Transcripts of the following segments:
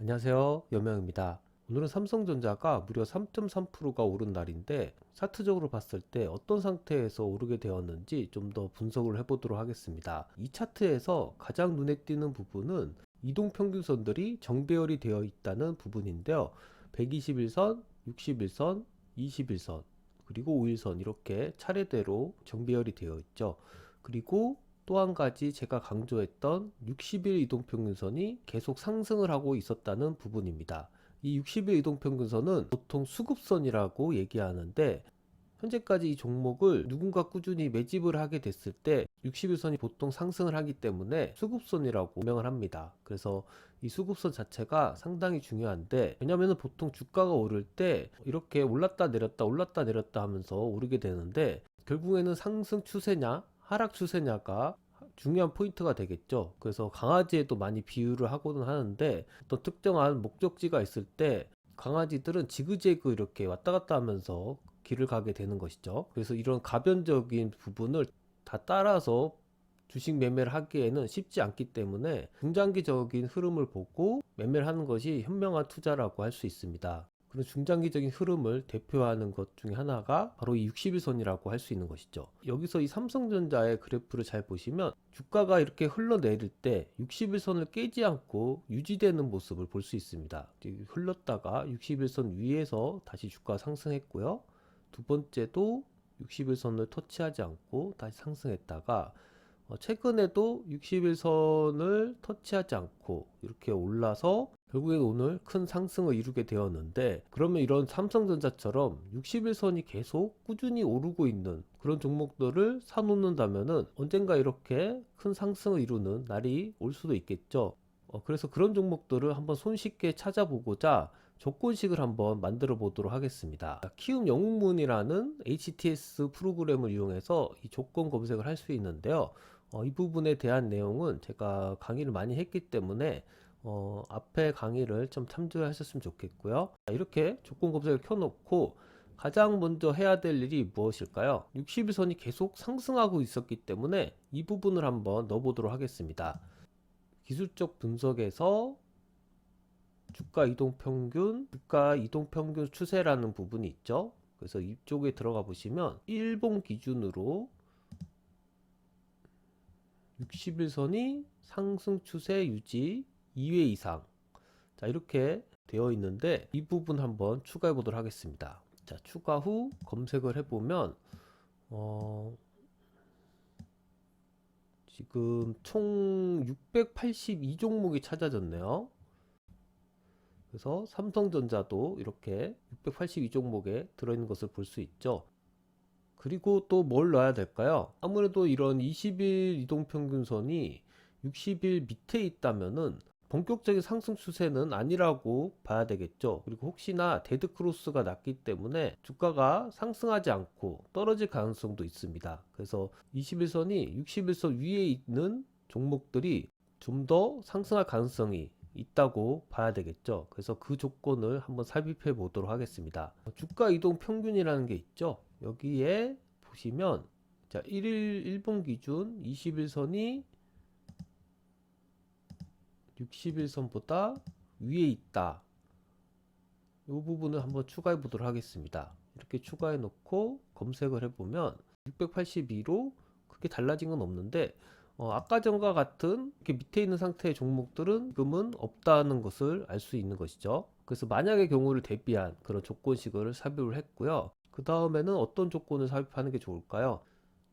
안녕하세요. 여명입니다. 오늘은 삼성전자가 무려 3.3%가 오른 날인데 차트적으로 봤을 때 어떤 상태에서 오르게 되었는지 좀 더 분석을 해보도록 하겠습니다. 이 차트에서 가장 눈에 띄는 부분은 이동평균선들이 정배열이 되어 있다는 부분인데요. 121선, 61선, 21선, 그리고 5일선 이렇게 차례대로 정배열이 되어 있죠. 그리고 또 한 가지 제가 강조했던 60일 이동평균선이 계속 상승을 하고 있었다는 부분입니다. 이 60일 이동평균선은 보통 수급선이라고 얘기하는데 현재까지 이 종목을 누군가 꾸준히 매집을 하게 됐을 때 60일선이 보통 상승을 하기 때문에 수급선이라고 명을 합니다. 그래서 이 수급선 자체가 상당히 중요한데 왜냐하면 보통 주가가 오를 때 이렇게 올랐다 내렸다 올랐다 내렸다 하면서 오르게 되는데 결국에는 상승 추세냐 하락 추세냐가 중요한 포인트가 되겠죠. 그래서 강아지에도 많이 비유를 하고는 하는데 어떤 특정한 목적지가 있을 때 강아지들은 지그재그 이렇게 왔다 갔다 하면서 길을 가게 되는 것이죠. 그래서 이런 가변적인 부분을 다 따라서 주식 매매를 하기에는 쉽지 않기 때문에 중장기적인 흐름을 보고 매매를 하는 것이 현명한 투자라고 할 수 있습니다. 그런 중장기적인 흐름을 대표하는 것 중에 하나가 바로 이 60일선이라고 할 수 있는 것이죠. 여기서 이 삼성전자의 그래프를 잘 보시면 주가가 이렇게 흘러내릴 때 60일선을 깨지 않고 유지되는 모습을 볼 수 있습니다. 흘렀다가 60일선 위에서 다시 주가 상승했고요. 두 번째도 60일선을 터치하지 않고 다시 상승했다가 어, 최근에도 60일선을 터치하지 않고 이렇게 올라서 결국엔 오늘 큰 상승을 이루게 되었는데 그러면 이런 삼성전자처럼 60일선이 계속 꾸준히 오르고 있는 그런 종목들을 사놓는다면은 언젠가 이렇게 큰 상승을 이루는 날이 올 수도 있겠죠. 어, 그래서 그런 종목들을 한번 손쉽게 찾아보고자 조건식을 한번 만들어 보도록 하겠습니다. 키움 영웅문이라는 HTS 프로그램을 이용해서 이 조건 검색을 할 수 있는데요. 어, 이 부분에 대한 내용은 제가 강의를 많이 했기 때문에 어, 앞에 강의를 좀 참조하셨으면 좋겠고요. 이렇게 조건 검색을 켜놓고 가장 먼저 해야 될 일이 무엇일까요? 60일선이 계속 상승하고 있었기 때문에 이 부분을 한번 넣어보도록 하겠습니다. 기술적 분석에서 주가 이동 평균, 주가 이동 평균 추세라는 부분이 있죠. 그래서 이쪽에 들어가 보시면 일본 기준으로 60일선이 상승 추세 유지 2회 이상. 자, 이렇게 되어 있는데 이 부분 한번 추가해 보도록 하겠습니다. 자, 추가 후 검색을 해 보면 어 지금 총 682종목이 찾아졌네요. 그래서 삼성전자도 이렇게 682종목에 들어있는 것을 볼 수 있죠. 그리고 또 뭘 넣어야 될까요? 아무래도 이런 20일 이동평균선이 60일 밑에 있다면은 본격적인 상승 추세는 아니라고 봐야 되겠죠. 그리고 혹시나 데드 크로스가 났기 때문에 주가가 상승하지 않고 떨어질 가능성도 있습니다. 그래서 21선이 61선 위에 있는 종목들이 좀 더 상승할 가능성이 있다고 봐야 되겠죠. 그래서 그 조건을 한번 삽입해 보도록 하겠습니다. 주가 이동 평균이라는 게 있죠. 여기에 보시면 자, 1일 일본 기준 21선이 60일선보다 위에 있다. 이 부분을 한번 추가해 보도록 하겠습니다. 이렇게 추가해 놓고 검색을 해보면 682로 크게 달라진 건 없는데 어, 아까 전과 같은 이렇게 밑에 있는 상태의 종목들은 지금은 없다는 것을 알 수 있는 것이죠. 그래서 만약의 경우를 대비한 그런 조건식을 삽입을 했고요. 그 다음에는 어떤 조건을 삽입하는 게 좋을까요?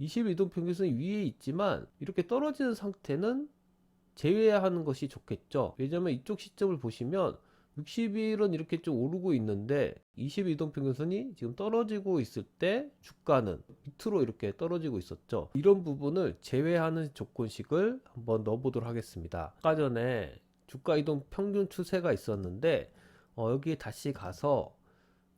21동 평균선이 위에 있지만 이렇게 떨어지는 상태는 제외하는 것이 좋겠죠. 왜냐면 이쪽 시점을 보시면 60일은 이렇게 좀 오르고 있는데 22동 평균선이 지금 떨어지고 있을 때 주가는 밑으로 이렇게 떨어지고 있었죠. 이런 부분을 제외하는 조건식을 한번 넣어보도록 하겠습니다. 아까 전에 주가 이동 평균 추세가 있었는데 어, 여기에 다시 가서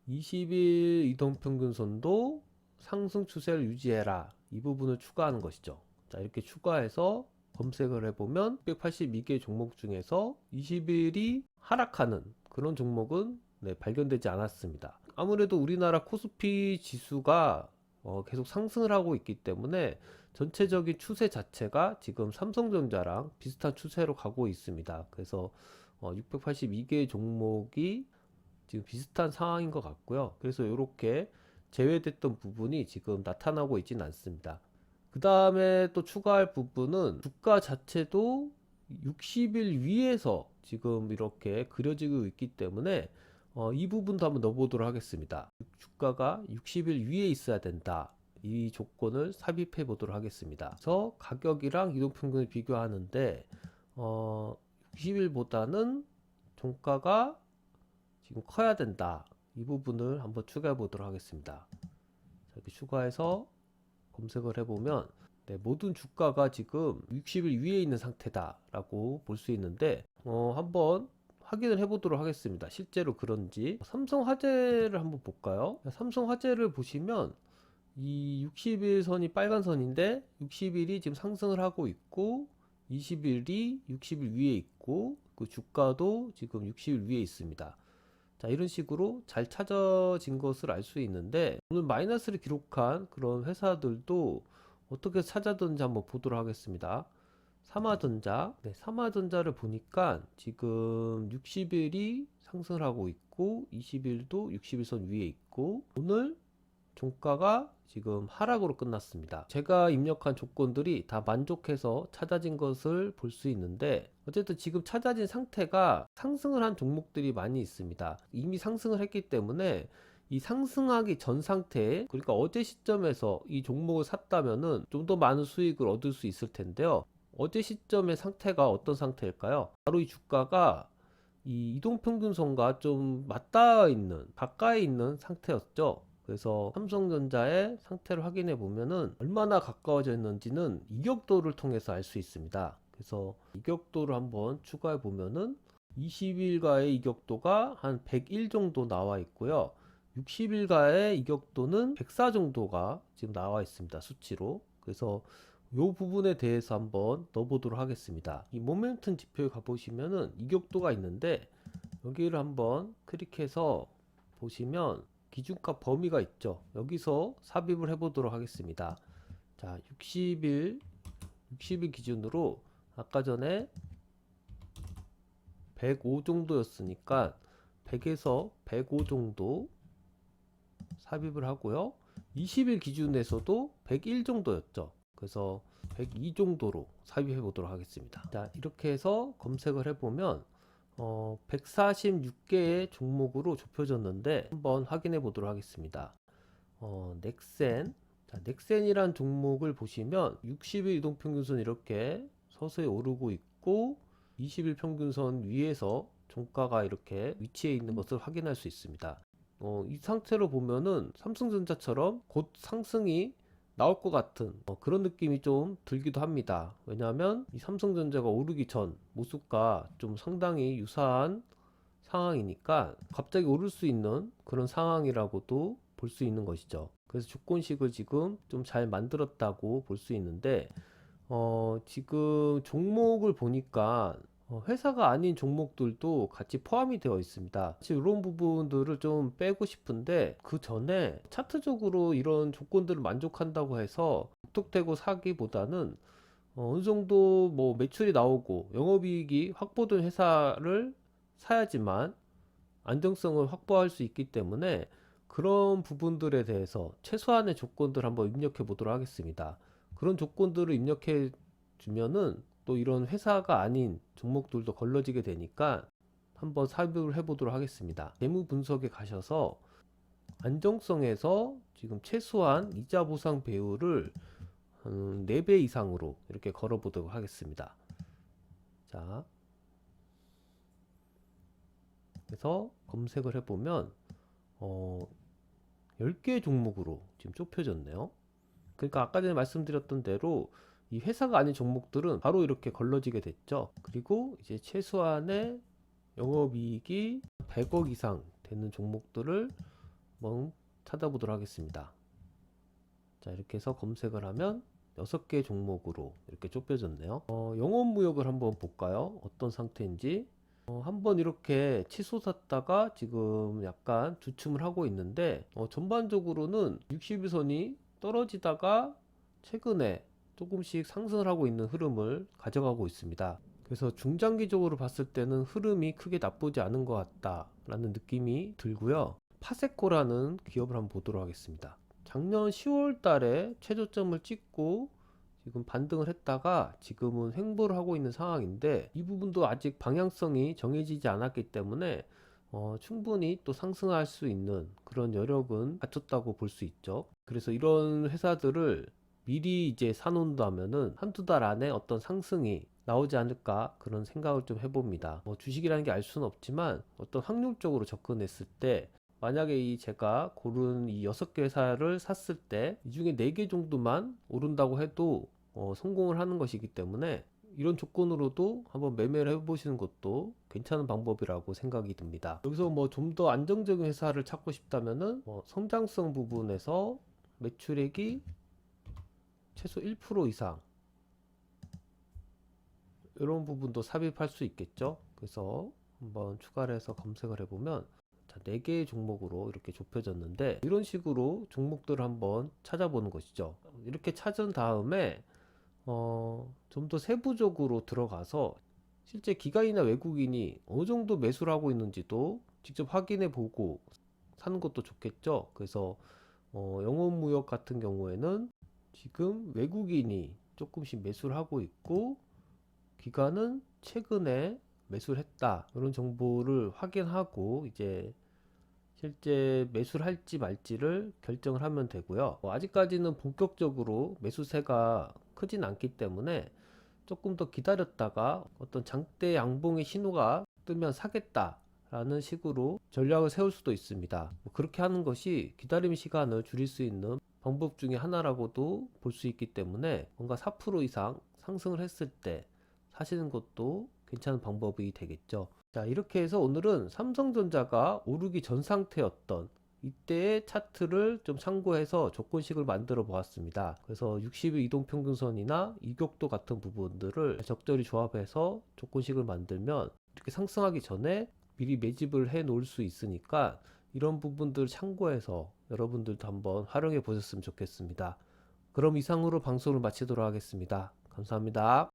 20일 이동 평균선도 상승 추세를 유지해라 이 부분을 추가하는 것이죠. 자 이렇게 추가해서 검색을 해보면 682개 종목 중에서 20일이 하락하는 그런 종목은 네, 발견되지 않았습니다. 아무래도 우리나라 코스피 지수가 어, 계속 상승을 하고 있기 때문에 전체적인 추세 자체가 지금 삼성전자랑 비슷한 추세로 가고 있습니다. 그래서 어, 682개 종목이 지금 비슷한 상황인 것 같고요. 그래서 이렇게 제외됐던 부분이 지금 나타나고 있지는 않습니다. 그 다음에 또 추가할 부분은 주가 자체도 60일 위에서 지금 이렇게 그려지고 있기 때문에 어, 이 부분도 한번 넣어보도록 하겠습니다. 주가가 60일 위에 있어야 된다. 이 조건을 삽입해 보도록 하겠습니다. 그래서 가격이랑 이동평균을 비교하는데 어, 60일보다는 종가가 지금 커야 된다. 이 부분을 한번 추가해 보도록 하겠습니다. 자, 이렇게 추가해서 검색을 해보면 네, 모든 주가가 지금 60일 위에 있는 상태다라고 볼 수 있는데 어, 한번 확인을 해보도록 하겠습니다. 실제로 그런지 삼성 화재를 한번 볼까요? 삼성 화재를 보시면 이 60일 선이 빨간 선인데 60일이 지금 상승을 하고 있고 20일이 60일 위에 있고 그 주가도 지금 60일 위에 있습니다. 자, 이런 식으로 잘 찾아진 것을 알 수 있는데 오늘 마이너스를 기록한 그런 회사들도 어떻게 찾아든지 한번 보도록 하겠습니다. 삼화전자, 네, 삼화전자를 보니까 지금 60일이 상승을 하고 있고 20일도 60일선 위에 있고 오늘 종가가 지금 하락으로 끝났습니다. 제가 입력한 조건들이 다 만족해서 찾아진 것을 볼 수 있는데 어쨌든 지금 찾아진 상태가 상승을 한 종목들이 많이 있습니다. 이미 상승을 했기 때문에 이 상승하기 전 상태에 그러니까 어제 시점에서 이 종목을 샀다면은 좀 더 많은 수익을 얻을 수 있을 텐데요. 어제 시점의 상태가 어떤 상태일까요? 바로 이 주가가 이 이동평균선과 좀 맞닿아 있는 가까이 있는 상태였죠. 그래서 삼성전자의 상태를 확인해 보면은 얼마나 가까워져 있는지는 이격도를 통해서 알 수 있습니다. 그래서 이격도를 한번 추가해 보면은 20일가의 이격도가 한 101 정도 나와 있고요. 60일가의 이격도는 104 정도가 지금 나와 있습니다. 수치로. 그래서 이 부분에 대해서 한번 넣어보도록 하겠습니다. 이 모멘텀 지표에 가보시면은 이격도가 있는데 여기를 한번 클릭해서 보시면 기준값 범위가 있죠. 여기서 삽입을 해보도록 하겠습니다. 자, 60일, 60일 기준으로 아까 전에 105 정도였으니까 100에서 105 정도 삽입을 하고요. 20일 기준에서도 101 정도였죠. 그래서 102 정도로 삽입해 보도록 하겠습니다. 자, 이렇게 해서 검색을 해보면 어, 146개의 종목으로 좁혀졌는데 한번 확인해 보도록 하겠습니다. 어, 넥센. 자, 넥센이란 종목을 보시면 60일 이동평균선 이렇게 서서히 오르고 있고 20일 평균선 위에서 종가가 이렇게 위치해 있는 것을 확인할 수 있습니다. 어, 이 상태로 보면은 삼성전자처럼 곧 상승이 나올 것 같은 어, 그런 느낌이 좀 들기도 합니다. 왜냐하면 이 삼성전자가 오르기 전 모습과 좀 상당히 유사한 상황이니까 갑자기 오를 수 있는 그런 상황이라고도 볼 수 있는 것이죠. 그래서 조건식을 지금 좀 잘 만들었다고 볼 수 있는데 어, 지금 종목을 보니까 어, 회사가 아닌 종목들도 같이 포함이 되어 있습니다. 이런 부분들을 좀 빼고 싶은데 그 전에 차트적으로 이런 조건들을 만족한다고 해서 톡되고 사기보다는 어, 어느 정도 뭐 매출이 나오고 영업이익이 확보된 회사를 사야지만 안정성을 확보할 수 있기 때문에 그런 부분들에 대해서 최소한의 조건들 한번 입력해 보도록 하겠습니다. 그런 조건들을 입력해 주면은 또 이런 회사가 아닌 종목들도 걸러지게 되니까 한번 삽입을 해보도록 하겠습니다. 재무 분석에 가셔서 안정성에서 지금 최소한 이자 보상 배율을 한 4배 이상으로 이렇게 걸어보도록 하겠습니다. 자, 그래서 검색을 해보면 어, 10개 종목으로 지금 좁혀졌네요. 그러니까 아까 전에 말씀드렸던 대로 이 회사가 아닌 종목들은 바로 이렇게 걸러지게 됐죠. 그리고 이제 최소한의 영업이익이 100억 이상 되는 종목들을 한번 찾아보도록 하겠습니다. 자, 이렇게 해서 검색을 하면 6개 종목으로 이렇게 좁혀졌네요. 어, 영업무역을 한번 볼까요? 어떤 상태인지. 어, 한번 이렇게 치솟았다가 지금 약간 주춤을 하고 있는데 어, 전반적으로는 60일선이 떨어지다가 최근에 조금씩 상승을 하고 있는 흐름을 가져가고 있습니다. 그래서 중장기적으로 봤을 때는 흐름이 크게 나쁘지 않은 것 같다라는 느낌이 들고요. 파세코라는 기업을 한번 보도록 하겠습니다. 작년 10월 달에 최저점을 찍고 지금 반등을 했다가 지금은 횡보를 하고 있는 상황인데 이 부분도 아직 방향성이 정해지지 않았기 때문에 어, 충분히 또 상승할 수 있는 그런 여력은 갖췄다고 볼 수 있죠. 그래서 이런 회사들을 미리 이제 사놓는다면은 한두 달 안에 어떤 상승이 나오지 않을까 그런 생각을 좀 해봅니다. 뭐 주식이라는 게 알 수는 없지만 어떤 확률적으로 접근했을 때 만약에 이 제가 고른 이 여섯 개 회사를 샀을 때 이 중에 네 개 정도만 오른다고 해도 어, 성공을 하는 것이기 때문에 이런 조건으로도 한번 매매를 해보시는 것도 괜찮은 방법이라고 생각이 듭니다. 여기서 뭐 좀 더 안정적인 회사를 찾고 싶다면은 뭐 성장성 부분에서 매출액이 최소 1% 이상 이런 부분도 삽입할 수 있겠죠. 그래서 한번 추가를 해서 검색을 해보면 자, 4개의 종목으로 이렇게 좁혀졌는데 이런 식으로 종목들을 한번 찾아보는 것이죠. 이렇게 찾은 다음에 어, 좀 더 세부적으로 들어가서 실제 기관이나 외국인이 어느 정도 매수를 하고 있는지도 직접 확인해 보고 사는 것도 좋겠죠. 그래서 어, 영업무역 같은 경우에는 지금 외국인이 조금씩 매수를 하고 있고 기관은 최근에 매수를 했다. 이런 정보를 확인하고 이제 실제 매수를 할지 말지를 결정을 하면 되고요. 어, 아직까지는 본격적으로 매수세가 크진 않기 때문에 조금 더 기다렸다가 어떤 장대 양봉의 신호가 뜨면 사겠다 라는 식으로 전략을 세울 수도 있습니다. 뭐 그렇게 하는 것이 기다림 시간을 줄일 수 있는 방법 중에 하나라고도 볼 수 있기 때문에 뭔가 4% 이상 상승을 했을 때 사시는 것도 괜찮은 방법이 되겠죠. 자, 이렇게 해서 오늘은 삼성전자가 오르기 전 상태였던 이때의 차트를 좀 참고해서 조건식을 만들어 보았습니다. 그래서 60일 이동평균선이나 이격도 같은 부분들을 적절히 조합해서 조건식을 만들면 이렇게 상승하기 전에 미리 매집을 해 놓을 수 있으니까 이런 부분들 참고해서 여러분들도 한번 활용해 보셨으면 좋겠습니다. 그럼 이상으로 방송을 마치도록 하겠습니다. 감사합니다.